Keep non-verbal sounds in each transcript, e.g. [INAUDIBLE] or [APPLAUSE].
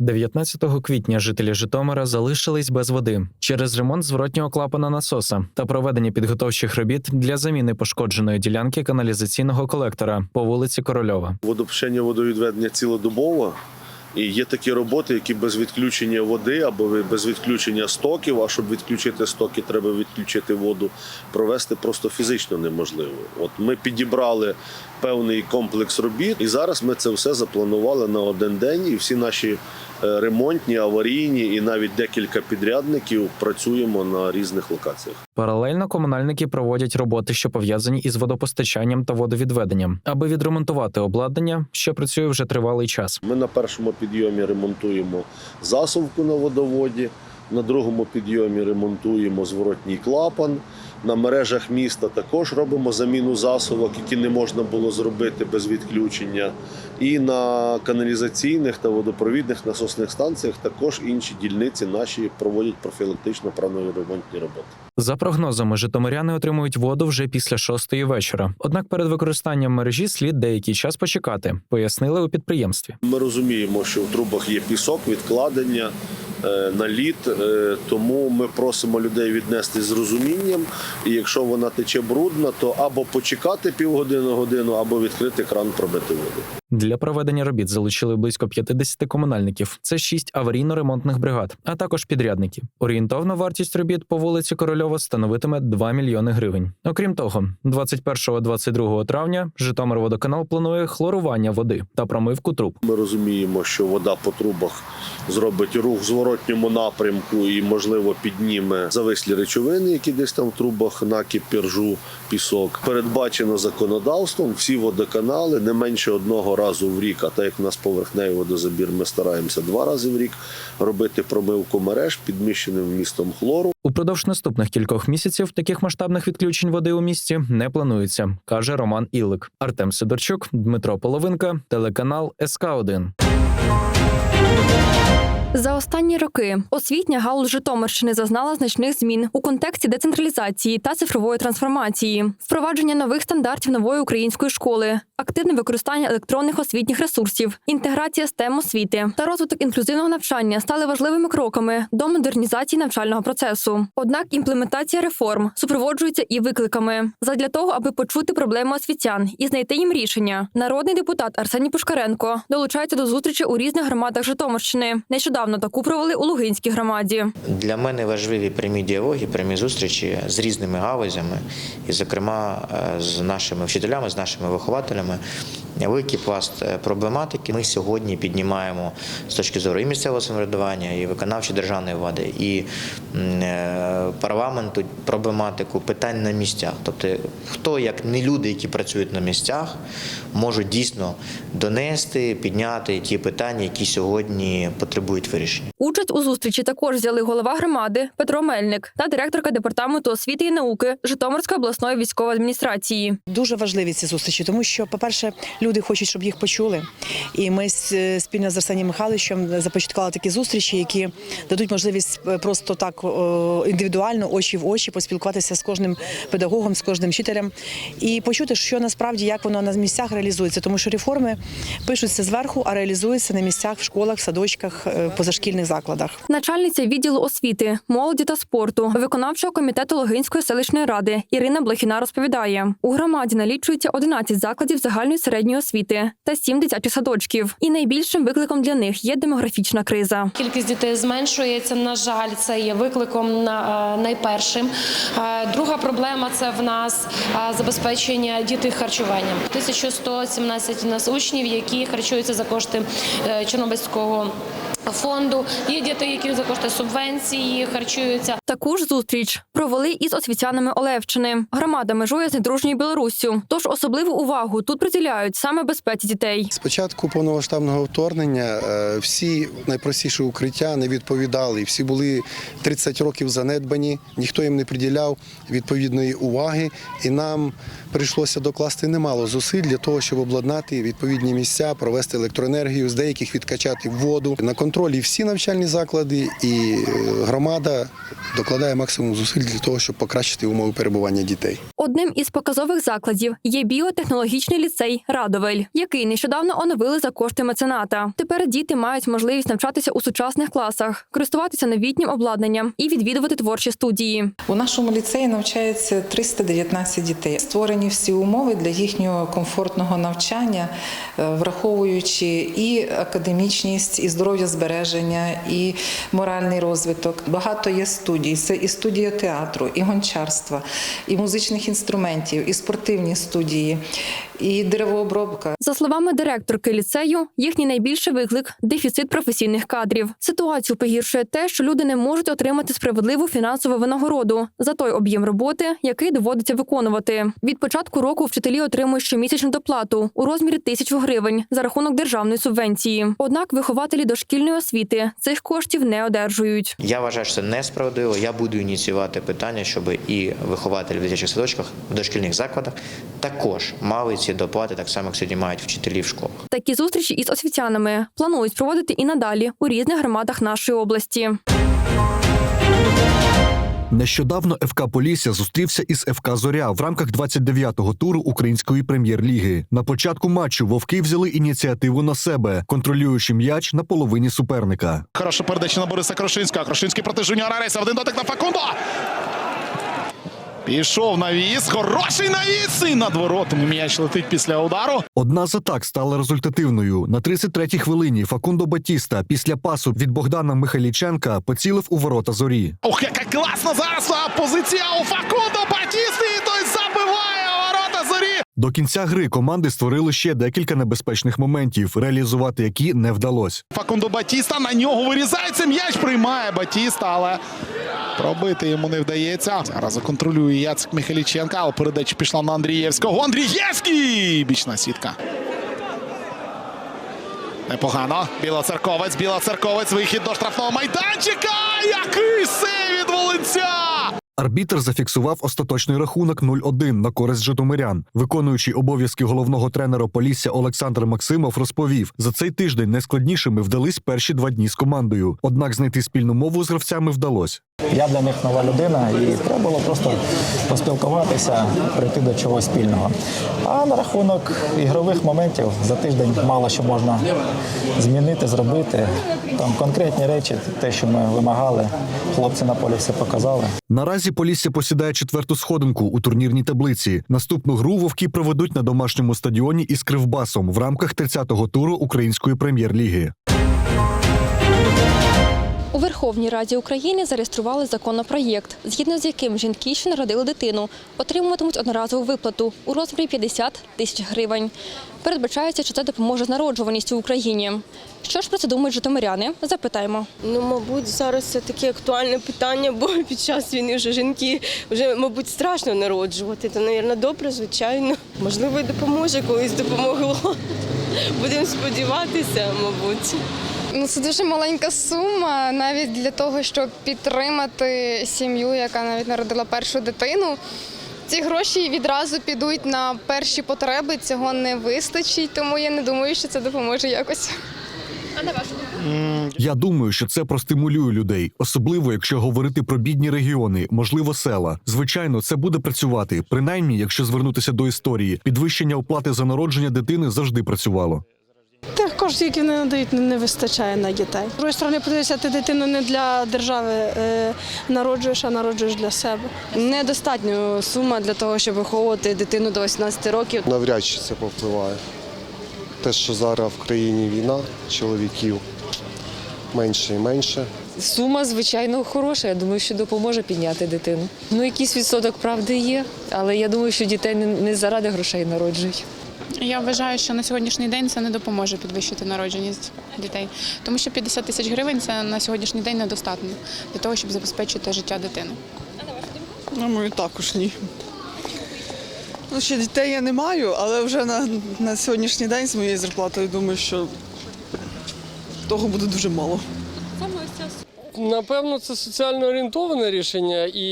19 квітня жителі Житомира залишились без води через ремонт зворотнього клапана насоса та проведення підготовчих робіт для заміни пошкодженої ділянки каналізаційного колектора по вулиці Корольова. Водопущення водовідведення цілодобово. І є такі роботи, які без відключення води або без відключення стоків. А щоб відключити стоки, треба відключити воду. Провести просто фізично неможливо. От ми підібрали певний комплекс робіт, і зараз ми це все запланували на один день. І всі наші е, ремонтні, аварійні і навіть декілька підрядників працюємо на різних локаціях. Паралельно комунальники проводять роботи, що пов'язані із водопостачанням та водовідведенням, аби відремонтувати обладнання, що працює вже тривалий час. Ми на першому підйомі ремонтуємо засувку на водоводі, на другому підйомі ремонтуємо зворотній клапан. На мережах міста також робимо заміну засувок, які не можна було зробити без відключення. І на каналізаційних та водопровідних насосних станціях також інші дільниці наші проводять профілактично пранові ремонтні роботи. За прогнозами, житомиряни отримують воду вже після шостої вечора. Однак перед використанням мережі слід деякий час почекати, пояснили у підприємстві. Ми розуміємо, що в трубах є пісок, відкладення, е, наліт, е, тому ми просимо людей віднести з розумінням. І якщо вона тече брудна, то або почекати півгодини годину, або відкрити кран, пробити воду. Для проведення робіт залучили близько 50 комунальників. Це 6 аварійно-ремонтних бригад, а також підрядники. Орієнтовна вартість робіт по вулиці Корольова становитиме 2 мільйони гривень. Окрім того, 21-22 травня Житомирводоканал планує хлорування води та промивку труб. Ми розуміємо, що вода по трубах зробить рух в зворотньому напрямку і, можливо, підніме завислі речовини, які десь там в трубах, накіп, піржу, пісок. Передбачено законодавством всі водоканали не менше одного разу в рік. А так як в нас поверхневий водозабір, ми стараємося два рази в рік робити промивку мереж підміщеним вмістом хлору. Упродовж наступних кількох місяців таких масштабних відключень води у місті не планується, каже Роман Ілик. Артем Сидорчук, Дмитро Половинка, телеканал СК 1 За останні роки освітня галузь Житомирщини зазнала значних змін у контексті децентралізації та цифрової трансформації, впровадження нових стандартів нової української школи, активне використання електронних освітніх ресурсів, інтеграція STEM освіти та розвиток інклюзивного навчання стали важливими кроками до модернізації навчального процесу. Однак імплементація реформ супроводжується і викликами. Задля того, аби почути проблеми освітян і знайти їм рішення, народний депутат Арсеній Пушкаренко долучається до зустрічі у різних громадах Житомирщини. Нещодавно таку провели у Лугинській громаді. Для мене важливі прямі діалоги, прямі зустрічі з різними галузями, і, зокрема, е, з нашими вчителями, з нашими вихователями. Великий пласт е, проблематики ми сьогодні піднімаємо з точки зору і місцевого самоврядування, і виконавчої державної влади, і е, парламенту проблематику питань на місцях. Тобто, хто як не люди, які працюють на місцях, можуть дійсно донести, підняти ті питання, які сьогодні потребують вирішення. Участь у зустрічі також взяли голова громади Петро Мельник та директорка департаменту освіти і науки Житомирської обласної військової адміністрації. Дуже важливі ці зустрічі, тому що, по-перше, люди хочуть, щоб їх почули. І ми з- спільно з Арсенієм Михайловичем започаткували такі зустрічі, які дадуть можливість е, просто так індивідуально, очі в очі, поспілкуватися з кожним педагогом, з кожним вчителем і почути, що насправді як воно на місцях реалізується, тому що реформи пишуться зверху, а реалізуються на місцях в школах, садочках, е, позашкільних закладах. Начальниця відділу освіти, молоді та спорту виконавчого комітету Логинської селищної ради Ірина Блохіна розповідає: у громаді налічується 11 закладів загальної середньої освіти та 7 дитячих садочків. І найбільшим викликом для них є демографічна криза. Кількість дітей зменшується. На жаль, це є викликом на е, найпершим. Е, Друга проблема це в нас е, забезпечення дітей харчуванням. 1117 у нас учнів, які харчуються за кошти Чорнобильського фонду. Є діти, які за кошти субвенції харчуються. Таку ж зустріч провели із освітянами Олевщини. Громада межує з недружньою Білоруссю, тож особливу увагу тут приділяють саме безпеці дітей. З початку повномасштабного вторгнення е, всі найпростіші укриття не відповідали. Всі були 30 років занедбані, ніхто їм не приділяв відповідної уваги, і нам прийшлося докласти немало зусиль для того, щоб обладнати відповідні місця, провести електроенергію, з деяких відкачати воду. На контролі всі навчальні заклади і е, громада докладає максимум зусиль для того, щоб покращити умови перебування дітей. Одним із показових закладів є біотехнологічний ліцей Радовель, який нещодавно оновили за кошти мецената. Тепер діти мають можливість навчатися у сучасних класах, користуватися новітнім обладнанням і відвідувати творчі студії. У нашому ліцеї навчається 319 дітей. Створені всі умови для їхнього комфортного навчання, е, враховуючи і академічність, і здоров'я збереження, і моральний розвиток. Багато є студій. Це і студія театру, і гончарства, і музичних інструментів, і спортивні студії, і деревообробка. За словами директорки ліцею, їхній найбільший виклик дефіцит професійних кадрів. Ситуацію погіршує те, що люди не можуть отримати справедливу фінансову винагороду за той об'єм роботи, який доводиться виконувати. Від початку року вчителі отримують щомісячну доплату у розмірі тисячу гривень за рахунок державної субвенції. Однак вихователі дошкільної освіти цих коштів не одержують. Я вважаю, що це несправедливо. Я буду ініціювати питання, щоб і вихователі в дитячих садочках, в дошкільних закладах також мали ці доплати, так само як сьогодні мають вчителі в школах. Такі зустрічі із освітянами планують проводити і надалі у різних громадах нашої області. Нещодавно ФК Полісся зустрівся із ФК Зоря в рамках 29-го туру української прем'єр-ліги. На початку матчу вовки взяли ініціативу на себе, контролюючи м'яч на половині суперника. Хороша передача на Бориса Крошинського. Крошинський проти Жуніора. Один дотик на Факундо. Пішов навіс. Хороший навіс. І над воротами м'яч летить після удару. Одна з атак стала результативною. На 33-й хвилині Факундо Батіста після пасу від Богдана Михайліченка поцілив у ворота зорі. Ох, яка класна зараз позиція у Факундо Батісти. І той забиває. До кінця гри команди створили ще декілька небезпечних моментів, реалізувати які не вдалося. Факундо Батіста на нього вирізається. М'яч приймає Батіста, але пробити йому не вдається. Зараз контролює Яцик Михайліченка, але передача пішла на Андрієвського. Андрієвський! Бічна сітка. Непогано. Білоцерковець, білоцерковець, вихід до штрафного майданчика. Який сей від Волинця! Арбітр зафіксував остаточний рахунок 0-1 на користь житомирян. Виконуючий обов'язки головного тренера Полісся Олександр Максимов розповів: за цей тиждень найскладнішими вдались перші два дні з командою. Однак знайти спільну мову з гравцями вдалося. Я для них нова людина, і треба було просто поспілкуватися, прийти до чогось спільного. А на рахунок ігрових моментів за тиждень мало що можна змінити, зробити. Там конкретні речі, те, що ми вимагали, хлопці на полі все показали. Наразі Полісся посідає четверту сходинку у турнірній таблиці. Наступну гру вовки проведуть на домашньому стадіоні із Кривбасом в рамках 30-го туру української прем'єр-ліги. У Верховній Раді України зареєстрували законопроєкт, згідно з яким жінки, що народили дитину, отримуватимуть одноразову виплату у розмірі 50 тисяч гривень. Передбачається, що це допоможе з народжуваністю в Україні. Що ж про це думають житомиряни? Запитаємо. Ну, мабуть, зараз це таке актуальне питання, бо [LAUGHS] під час війни вже жінки вже, мабуть, страшно народжувати. То, мабуть, добре, звичайно. Можливо, і допоможе, колись допомогло. [LAUGHS] Будемо сподіватися, мабуть. Ну, це дуже маленька сума, навіть для того, щоб підтримати сім'ю, яка навіть народила першу дитину. Ці гроші відразу підуть на перші потреби. Цього не вистачить, тому я не думаю, що це допоможе якось. Я думаю, що це простимулює людей, особливо якщо говорити про бідні регіони, можливо, села. Звичайно, це буде працювати. Принаймні, якщо звернутися до історії, підвищення оплати за народження дитини завжди працювало. Коштів, які вони надають, не вистачає на дітей. З іншої сторони, подивися, ти дитину не для держави е, народжуєш, а народжуєш для себе. Недостатньо сума для того, щоб виховувати дитину до 18 років. Навряд чи це повпливає. Те, що зараз в країні війна, чоловіків менше і менше. Сума, звичайно, хороша. Я думаю, що допоможе підняти дитину. Ну, якийсь відсоток правди є, але я думаю, що дітей не заради грошей народжують. Я вважаю, що на сьогоднішній день це не допоможе підвищити народженість дітей, тому що 50 тисяч гривень це на сьогоднішній день недостатньо для того, щоб забезпечити життя дитини. На мою також ні. Ну, ще дітей я не маю, але вже на, на сьогоднішній день з моєю зарплатою думаю, що того буде дуже мало. Напевно, це соціально орієнтоване рішення, і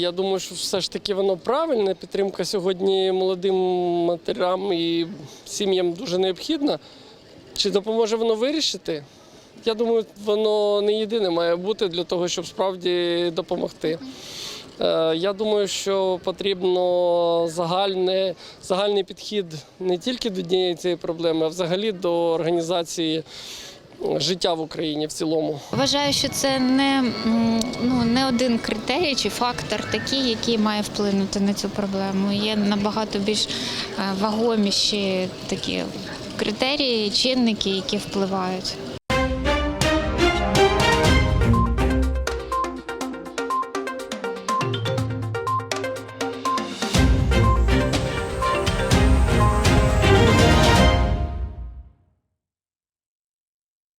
я думаю, що все ж таки воно правильне. Підтримка сьогодні молодим матерям і сім'ям дуже необхідна. Чи допоможе воно вирішити? Я думаю, воно не єдине має бути для того, щоб справді допомогти. Е, Я думаю, що потрібно загальне, загальний підхід не тільки до однієї цієї проблеми, а взагалі до організації життя в Україні в цілому. Вважаю, що це не, ну, не один критерій чи фактор такий, який має вплинути на цю проблему. Є набагато більш е, вагоміші такі критерії, чинники, які впливають.